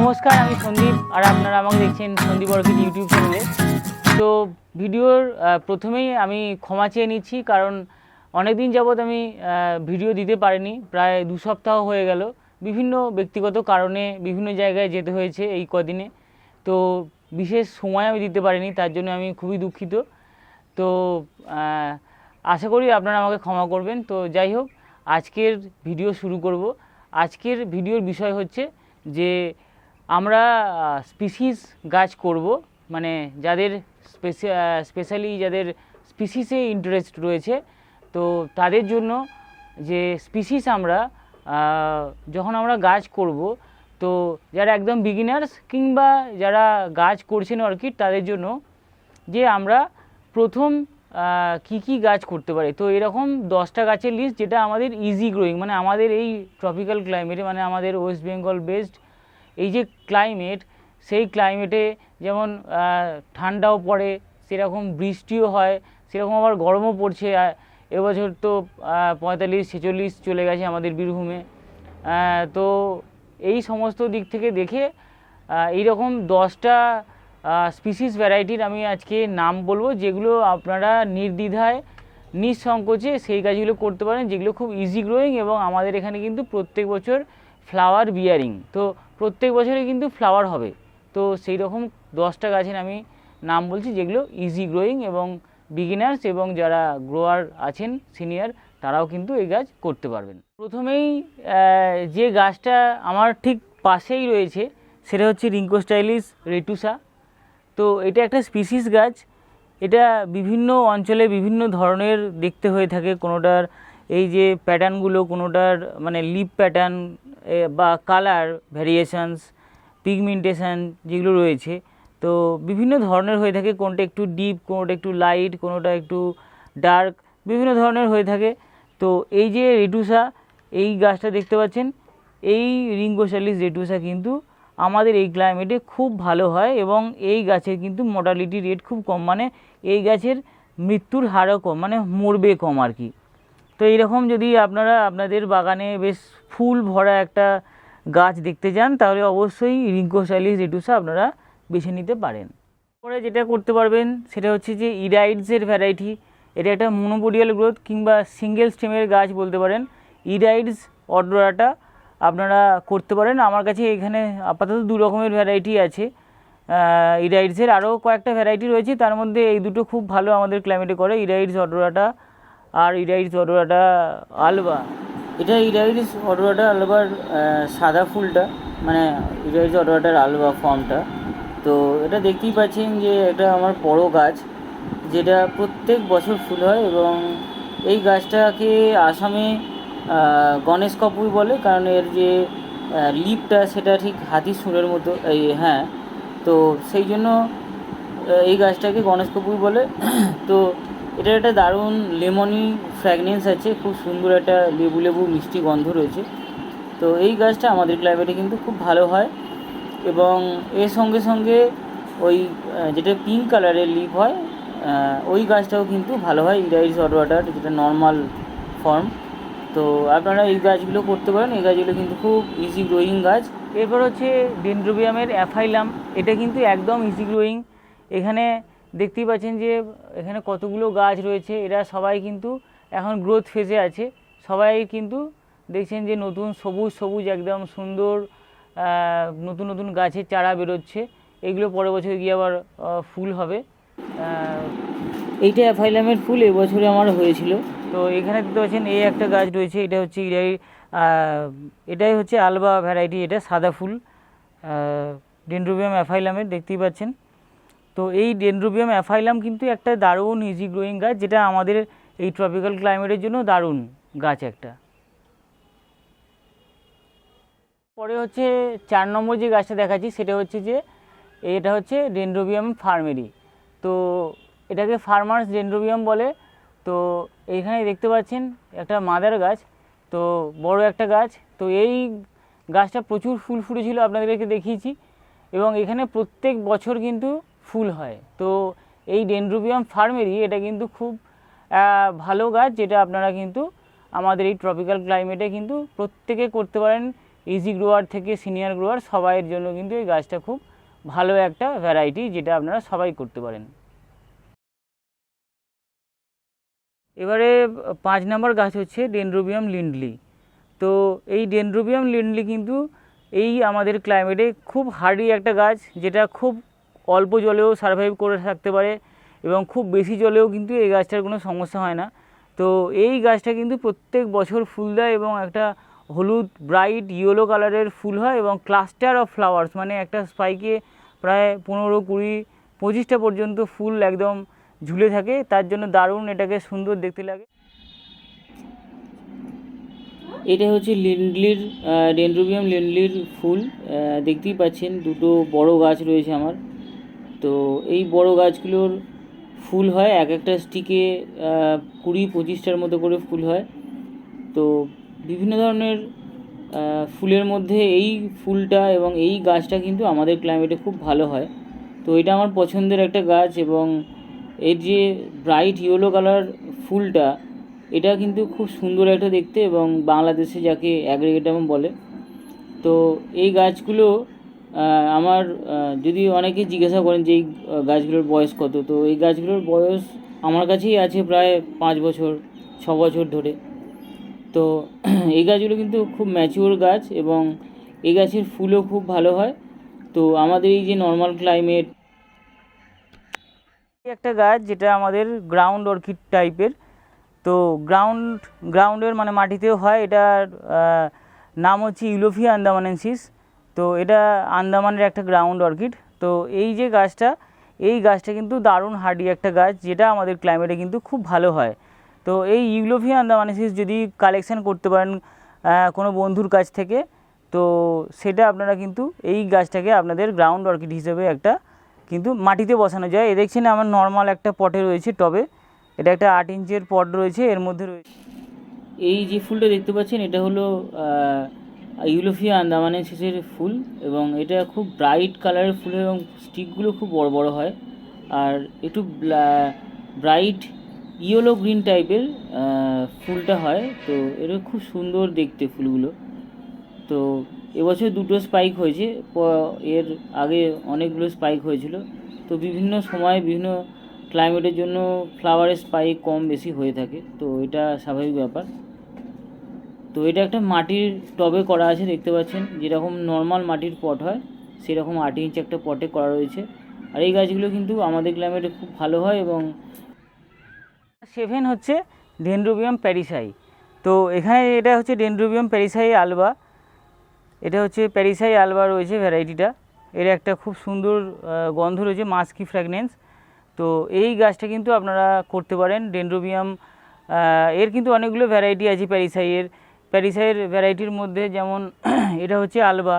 নমস্কার, আমি সন্দীপ, আর আপনারা আমাকে দেখছেন সন্দীপ অর্কিড ইউটিউব চ্যানেলে। তো ভিডিওর প্রথমেই আমি ক্ষমা চেয়ে নিচ্ছি, কারণ অনেক দিন যাবৎ আমি ভিডিও দিতে পারিনি, প্রায় দু সপ্তাহ হয়ে গেল। বিভিন্ন ব্যক্তিগত কারণে বিভিন্ন জায়গায় যেতে হয়েছে এই কদিনে। তো বিশেষ সময় আমি দিতে পারিনি, তার জন্য আমি খুবই দুঃখিত। তো আশা করি আপনারা আমাকে ক্ষমা করবেন। তো যাই হোক, আজকের ভিডিও শুরু করব। আজকের ভিডিওর বিষয় হচ্ছে যে আমরা স্পিসিস গাছ করব। মানে যাদের স্পেশালি যাদের স্পিসিসে ইন্টারেস্ট রয়েছে, তো তাদের জন্য যে স্পিসিস আমরা যখন আমরা গাছ করব, তো যারা একদম বিগিনার্স কিংবা যারা গাছ করছেন অর্কিড তাদের জন্য যে আমরা প্রথম কি কি গাছ করতে পারি। তো এরকম দশটা গাছের লিস্ট যেটা আমাদের ইজি গ্রোয়িং মানে আমাদের এই ট্রপিক্যাল ক্লাইমেটে মানে আমাদের ওয়েস্ট বেঙ্গল বেসড এই যে ক্লাইমেট সেই ক্লাইমেটে যেমন ঠান্ডাও পড়ে, সেরকম বৃষ্টিও হয়, সেরকম আবার গরমও পড়ছে এবছর তো পঁয়তাল্লিশ, ছেচল্লিশ চলে গেছে আমাদের বীরভূমে। তো এই সমস্ত দিক থেকে দেখে এইরকম দশটা স্পিসিস ভ্যারাইটির আমি আজকে নাম বলব, যেগুলো আপনারা নির্দ্বিধায় নিঃসংকোচে সেই গাছগুলো করতে পারেন, যেগুলো খুব ইজি গ্রোয়িং এবং আমাদের এখানে কিন্তু প্রত্যেক বছর ফ্লাওয়ার বিয়ারিং তো প্রত্যেক বছরই কিন্তু ফ্লাওয়ার হবে। তো সেই রকম দশটা গাছের আমি নাম বলছি, যেগুলো ইজি গ্রোয়িং এবং বিগিনার্স এবং যারা গ্রোয়ার আছেন সিনিয়র তারাও কিন্তু এই গাছ করতে পারবেন। প্রথমেই যে গাছটা আমার ঠিক পাশেই রয়েছে, সেটা হচ্ছে রিঙ্কো স্টাইলিশ রেটুসা তো এটা একটা স্পিসিস গাছ। এটা বিভিন্ন অঞ্চলে বিভিন্ন ধরনের দেখতে হয়ে থাকে, কোনোটার এই যে প্যাটার্নগুলো কোনোটার মানে লিপ প্যাটার্ন বা কালার ভ্যারিয়েশনস পিগমেন্টেশন যেগুলো রয়েছে, তো বিভিন্ন ধরনের হয়ে থাকে। কোনটা একটু ডিপ কোনোটা একটু লাইট কোনোটা একটু ডার্ক বিভিন্ন ধরনের হয়ে থাকে। তো এই যে রেটুসা এই গাছটা দেখতে পাচ্ছেন, এই রিঙ্গোশালিস রেটুসা কিন্তু আমাদের এই ক্লাইমেটে খুব ভালো হয় এবং এই গাছের কিন্তু মোটালিটি রেট খুব কম। মানে এই গাছের মৃত্যুর হারও কম মানে মরবে কম আর কি। তো এইরকম যদি আপনারা আপনাদের বাগানে বেশ ফুল ভরা একটা গাছ দেখতে চান তাহলে অবশ্যই রিঙ্কোশালিস রেটুসা আপনারা বেছে নিতে পারেন। পরে যেটা করতে পারবেন, সেটা হচ্ছে যে ইরাইডসের ভ্যারাইটি এটা একটা মনোপোডিয়াল গ্রোথ কিংবা সিঙ্গেল স্টেমের গাছ বলতে পারেন। ইরাইডস অড্রাটা আপনারা করতে পারেন। আমার কাছে এখানে আপাতত দু রকমের ভ্যারাইটি আছে। ইরাইডসের আরও কয়েকটা ভ্যারাইটি রয়েছে। তার মধ্যে এই দুটো খুব ভালো আমাদের ক্লাইমেটে করে। ইরাইডস অড্রাটা আর ইরাইডস অড্রাটা আলবা। এটা ইরাইডস অড্রাটা আলবার সাদা ফুলটা মানে ইরাইডস অড্রাটার আলবা ফর্মটা। তো এটা দেখতেই পাচ্ছেন যে এটা আমার বড় গাছ, যেটা প্রত্যেক বছর ফুল হয় এবং এই গাছটাকে আসামে গণেশ কপুর বলে, কারণ এর যে লিপটা সেটা ঠিক হাতি সুরের মতো, এই হ্যাঁ। তো সেই জন্য এই গাছটাকে গণেশ কপুর বলে। তো এটার একটা দারুণ লেমনি ফ্র্যাগনেন্স আছে, খুব সুন্দর একটা লেবু লেবু মিষ্টি গন্ধ রয়েছে। তো এই গাছটা আমাদের ক্লাইমেটে কিন্তু খুব ভালো হয় এবং এর সঙ্গে সঙ্গে ওই যেটা পিঙ্ক কালারের লিভ হয় ওই গাছটাও কিন্তু ভালো হয় ইরাইস হট ওয়াটার যেটা নর্মাল ফর্ম তো আপনারা এই গাছগুলো করতে পারেন, এই গাছগুলো কিন্তু খুব ইজি গ্রোয়িং গাছ। এরপর হচ্ছে ডেন্ড্রোবিয়ামের অ্যাফাইলাম এটা কিন্তু একদম ইজি গ্রোয়িং এখানে দেখতেই পাচ্ছেন যে এখানে কতগুলো গাছ রয়েছে, এরা সবাই কিন্তু এখন গ্রোথ ফেজে আছে। সবাই কিন্তু দেখছেন যে নতুন সবুজ সবুজ একদম সুন্দর নতুন নতুন গাছের চারা বেরোচ্ছে। এগুলো পরের বছর গিয়ে আবার ফুল হবে। এইটা অ্যাফাইলামের ফুল এবছরে আমার হয়েছিল। তো এখানে দেখতে পাচ্ছেন এই একটা গাছ রয়েছে, এটা হচ্ছে ইরাই এটাই হচ্ছে আলবা ভ্যারাইটি, এটা সাদা ফুল। ডেন্ড্রোবিয়াম অ্যাফাইলামের দেখতেই পাচ্ছেন। তো এই ডেন্ড্রোবিয়াম অ্যাফাইলাম কিন্তু একটা দারুণ ইজি গ্রোয়িং গাছ, যেটা আমাদের এই ট্রপিক্যাল ক্লাইমেটের জন্য দারুণ গাছ একটা। পরে হচ্ছে চার নম্বর যে গাছটা দেখাচ্ছি, সেটা হচ্ছে যে এটা হচ্ছে ডেন্ড্রোবিয়াম ফার্মেরি। তো এটাকে ফার্মার্স ডেন্ড্রোবিয়াম বলে। তো এইখানে দেখতে পাচ্ছেন একটা মাদার গাছ, তো বড় একটা গাছ। তো এই গাছটা প্রচুর ফুল ফুটেছিল, আপনাদেরকে দেখিয়েছি। এবং এখানে প্রত্যেক বছর কিন্তু ফুল হয়। তো এই ডেন্ড্রোবিয়াম ফার্মেরি এটা কিন্তু খুব ভালো গাছ যেটা আপনারা কিন্তু আমাদের এই ট্রপিক্যাল ক্লাইমেটে কিন্তু প্রত্যেকে করতে পারেন। ইজি গ্রোয়ার থেকে সিনিয়র গ্রোয়ার সবাইয়ের জন্য কিন্তু এই গাছটা খুব ভালো একটা ভ্যারাইটি যেটা আপনারা সবাই করতে পারেন। এবারে পাঁচ নম্বর গাছ হচ্ছে ডেনড্রোবিয়াম লিন্ডলি। তো এই ডেনড্রোবিয়াম লিন্ডলি কিন্তু এই আমাদের ক্লাইমেটে খুব হার্ডি একটা গাছ যেটা খুব অল্প জলেও সার্ভাইভ করে থাকতে পারে এবং খুব বেশি জলেও কিন্তু এই গাছটার কোনো সমস্যা হয় না। তো এই গাছটা কিন্তু প্রত্যেক বছর ফুল দেয় এবং একটা হলুদ ব্রাইট ইয়েলো কালারের ফুল হয় এবং ক্লাস্টার অফ ফ্লাওয়ার্স মানে একটা স্পাইকে প্রায় পনেরো, কুড়ি, পঁচিশটা পর্যন্ত ফুল একদম ঝুলে থাকে। তার জন্য দারুণ এটাকে সুন্দর দেখতে লাগে। এটা হচ্ছে লিন্ডলির ডেন্ড্রোবিয়াম লিন্ডলির ফুল। দেখতেই পাচ্ছেন দুটো বড় গাছ রয়েছে আমার। তো এই বড় গাছগুলোর ফুল হয়, এক একটা স্টিকে কুড়ি পঁচিশটার মতো করে ফুল হয়। তো বিভিন্ন ধরনের ফুলের মধ্যে এই ফুলটা এবং এই গাছটা কিন্তু আমাদের ক্লাইমেটে খুব ভালো হয়। তো এটা আমার পছন্দের একটা গাছ এবং এর যে ব্রাইট ইয়েলো কালার ফুলটা, এটা কিন্তু খুব সুন্দর একটা দেখতে এবং বাংলাদেশে যাকে অ্যাগ্রিগেটাম বলে। তো এই গাছগুলো আমার যদি অনেকে জিজ্ঞাসা করেন যে এই গাছগুলোর বয়স কত, তো এই গাছগুলোর বয়স আমার কাছেই আছে প্রায় পাঁচ বছর, ছ বছর ধরে। তো এই গাছগুলো কিন্তু খুব ম্যাচিওর গাছ এবং এই গাছের ফুলও খুব ভালো হয়। তো আমাদের এই যে নর্মাল ক্লাইমেট একটা গাছ যেটা আমাদের গ্রাউন্ড অর্কিড টাইপের তো গ্রাউন্ড গ্রাউন্ডের মানে মাটিতেও হয়, এটার নাম হচ্ছে ইউলোফিয়া আন্দামানেন্সিস তো এটা আন্দামানের একটা গ্রাউন্ড অর্কিড তো এই যে গাছটা, এই গাছটা কিন্তু দারুণ হার্ডি একটা গাছ, যেটা আমাদের ক্লাইমেটে কিন্তু খুব ভালো হয়। তো এই ইউলোফিয়া আন্দামানেন্সিস যদি কালেকশন করতে পারেন কোনো বন্ধুর কাছ থেকে, তো সেটা আপনারা কিন্তু এই গাছটাকে আপনাদের গ্রাউন্ড অর্কিড হিসেবে একটা কিন্তু মাটিতে বসানো যায়। এ দেখছেন আমার নর্মাল একটা পটে রয়েছে টবে। এটা একটা আট ইঞ্চের পট রয়েছে, এর মধ্যে রয়েছে এই যে ফুলটা দেখতে পাচ্ছেন, এটা হলো ইউলোফিয়া আন্দামানেসিসের ফুল এবং এটা খুব ব্রাইট কালারের ফুল এবং স্টিকগুলো খুব বড় বড় হয়। আর একটু ব্রাইট ইয়েলো গ্রিন টাইপের ফুলটা হয়। তো এটা খুব সুন্দর দেখতে ফুলগুলো। তো এবছর দুটো স্পাইক হয়েছে। এর আগে অনেকগুলো স্পাইক হয়েছিল। তো বিভিন্ন সময় বিভিন্ন ক্লাইমেটের জন্য ফ্লাওয়ারের স্পাইক কম বেশি হয়ে থাকে। তো এটা স্বাভাবিক ব্যাপার। তো এটা একটা মাটির টবে করা আছে, দেখতে পাচ্ছেন। যেরকম নর্মাল মাটির পট হয়, সেরকম আট ইঞ্চ একটা পটে করা রয়েছে। আর এই গাছগুলো কিন্তু আমাদের ক্লাইমেটে খুব ভালো হয় এবং সেভেন হচ্ছে ডেনড্রোবিয়াম প্যারিসাই তো এখানে এটা হচ্ছে ডেনড্রোবিয়াম প্যারিসাই আলবা এটা হচ্ছে প্যারিসাই আলবা রয়েছে ভ্যারাইটিটা। এর একটা খুব সুন্দর গন্ধ রয়েছে মাস্কি ফ্র্যাগনেন্স তো এই গাছটা কিন্তু আপনারা করতে পারেন ডেনড্রোবিয়াম এর কিন্তু অনেকগুলো ভ্যারাইটি আছে প্যারিসাইয়ের প্যারিসাইয়ের ভ্যারাইটির মধ্যে যেমন, এটা হচ্ছে আলবা,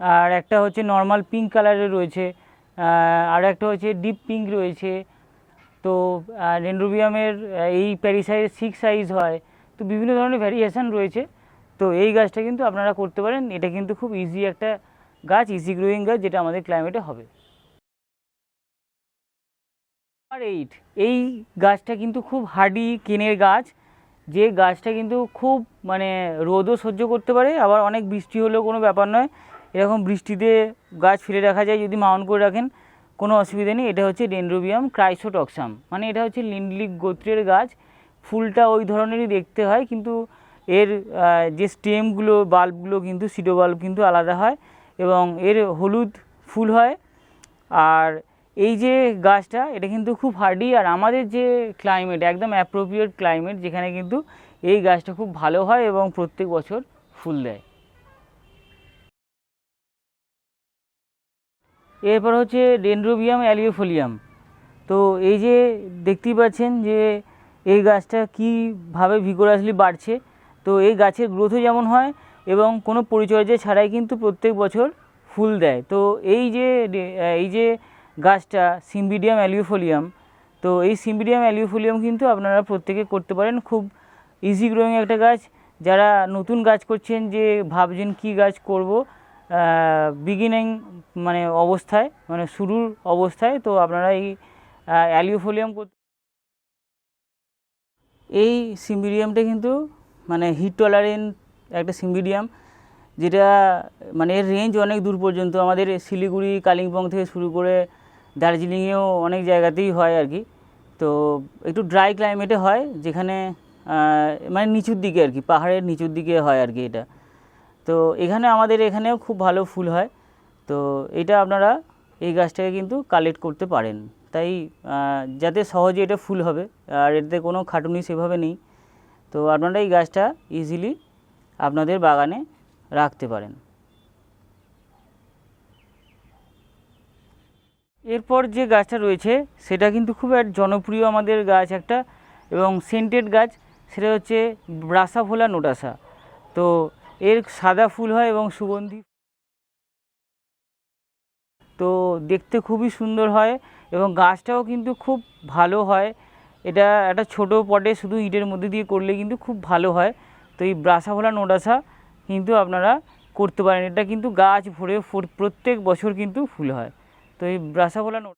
আর একটা হচ্ছে নর্মাল পিঙ্ক কালারের রয়েছে আর একটা হচ্ছে ডিপ পিঙ্ক রয়েছে। তো ডেন্ড্রোবিয়ামের এই প্যারিসাইয়ের সিক্স সাইজ হয়, তো বিভিন্ন ধরনের ভ্যারিয়েশন রয়েছে। তো এই গাছটা কিন্তু আপনারা করতে পারেন, এটা কিন্তু খুব ইজি একটা গাছ ইজি গ্রোয়িং গাছ, যেটা আমাদের ক্লাইমেটে হবে। এইট এই গাছটা কিন্তু খুব হার্ডি কেনের গাছ যে গাছটা কিন্তু খুব মানে রোদও সহ্য করতে পারে, আবার অনেক বৃষ্টি হলেও কোনো ব্যাপার নয়। এরকম বৃষ্টিতে গাছ ফেলে রাখা যায়, যদি মাউন্ট করে রাখেন, কোনো অসুবিধা নেই। এটা হচ্ছে ডেনড্রোবিয়াম ক্রাইসোটক্সাম মানে এটা হচ্ছে লিন্ডলিক গোত্রের গাছ। ফুলটা ওই ধরনেরই দেখতে হয়, কিন্তু এর যে স্টেমগুলো, বাল্বগুলো কিন্তু সিডো বাল্ব কিন্তু আলাদা হয় এবং এর হলুদ ফুল হয়। আর এই যে গাছটা, এটা কিন্তু খুব হার্ডি আর আমাদের যে ক্লাইমেট একদম অ্যাপ্রোপ্রিয়েট ক্লাইমেট যেখানে কিন্তু এই গাছটা খুব ভালো হয় এবং প্রত্যেক বছর ফুল দেয়। এরপর হচ্ছে ডেনড্রোবিয়াম অ্যালিওফোলিয়াম তো এই যে দেখতেই পাচ্ছেন যে এই গাছটা কীভাবে ভিগোরাসলি বাড়ছে, তো এই গাছের গ্রোথও যেমন হয় এবং কোনো পরিচর্যা ছাড়াই কিন্তু প্রত্যেক বছর ফুল দেয়। তো এই যে এই যে গাছটা সিম্বিডিয়াম অ্যালিওফোলিয়াম। তো এই সিম্বিডিয়াম অ্যালিওফোলিয়াম কিন্তু আপনারা প্রত্যেকে করতে পারেন। খুব ইজি গ্রোয়িং একটা গাছ। যারা নতুন গাছ করছেন যে ভাবছেন কি গাছ করব বিগিনিং মানে অবস্থায় মানে শুরুর অবস্থায়, তো আপনারা এই অ্যালিওফোলিয়াম করতে এই সিম্বিডিয়ামটা কিন্তু মানে হিট টলারেন্ট একটা সিম্বিডিয়াম, যেটা মানে এর রেঞ্জ অনেক দূর পর্যন্ত। আমাদের শিলিগুড়ি, কালিম্পং থেকে শুরু করে দার্জিলিংয়েও অনেক জায়গাতেই হয় আর কি। তো একটু ড্রাই ক্লাইমেটে হয়, যেখানে মানে নিচুর দিকে আর কি, পাহাড়ের নিচুর দিকে হয় আর কি এটা। তো এখানে আমাদের এখানেও খুব ভালো ফুল হয়। তো এটা আপনারা এই গাছটাকে কিন্তু কালেক্ট করতে পারেন। তাই যাতে সহজে এটা ফুল হবে, আর এতে কোনো খাটুনি সেভাবে নেই। তো আপনারা এই গাছটা ইজিলি আপনাদের বাগানে রাখতে পারেন। এরপর যে গাছটা রয়েছে, সেটা কিন্তু খুব এক জনপ্রিয় আমাদের গাছ একটা এবং সেন্টেড গাছ, সেটা হচ্ছে ব্রাসাফোলা নোটাসা তো এর সাদা ফুল হয় এবং সুগন্ধি। তো দেখতে খুবই সুন্দর হয় এবং গাছটাও কিন্তু খুব ভালো হয়। এটা একটা ছোট পটে শুধু ইটের মধ্যে দিয়ে করলে কিন্তু খুব ভালো হয়। তো এই ব্রাসাফোলা নোটাসা কিন্তু আপনারা করতে পারেন। এটা কিন্তু গাছ ভরে প্রত্যেক বছর কিন্তু ফুল হয়। তো এই ব্রাসাফোলা নোট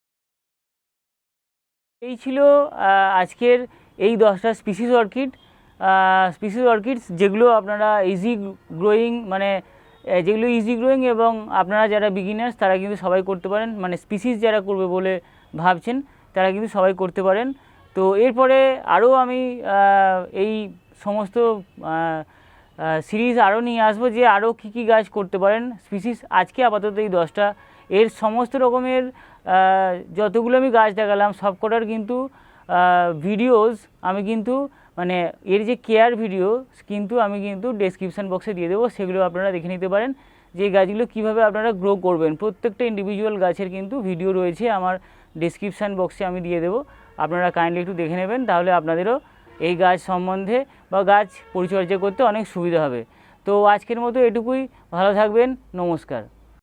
এই ছিল আজকের এই দশটা স্পিসিস অর্কিড স্পিসিস অর্কিডস যেগুলো আপনারা ইজি গ্রোয়িং মানে যেগুলো ইজি গ্রোয়িং এবং আপনারা যারা বিগিনার্স তারা কিন্তু সবাই করতে পারেন মানে স্পিসিস যারা করবে বলে ভাবছেন তারা কিন্তু সবাই করতে পারেন। তো এরপরে আরও আমি এই সমস্ত সিরিজ আরও নিয়ে আসব যে আরও কী কী গাছ করতে পারেন স্পিসিস আজকে আপাতত এই দশটা এর সমস্ত রকমের যতগুলো আমি গাছ দেখালাম, সবকটার কিন্তু ভিডিওস আমি কিন্তু মানে এর যে কেয়ার ভিডিও কিন্তু আমি কিন্তু ডেসক্রিপশান বক্সে দিয়ে দেবো, সেগুলো আপনারা দেখে নিতে পারেন যে গাছগুলো কীভাবে আপনারা গ্রো করবেন। প্রত্যেকটা ইন্ডিভিজুয়াল গাছের কিন্তু ভিডিও রয়েছে, আমার ডেসক্রিপশান বক্সে আমি দিয়ে দেবো। আপনারা কাইন্ডলি একটু দেখে নেবেন, তাহলে আপনাদেরও এই গাছ সম্বন্ধে বা গাছ পরিচর্যা করতে অনেক সুবিধা হবে। তো আজকের মতো এটুকুই, ভালো থাকবেন, নমস্কার।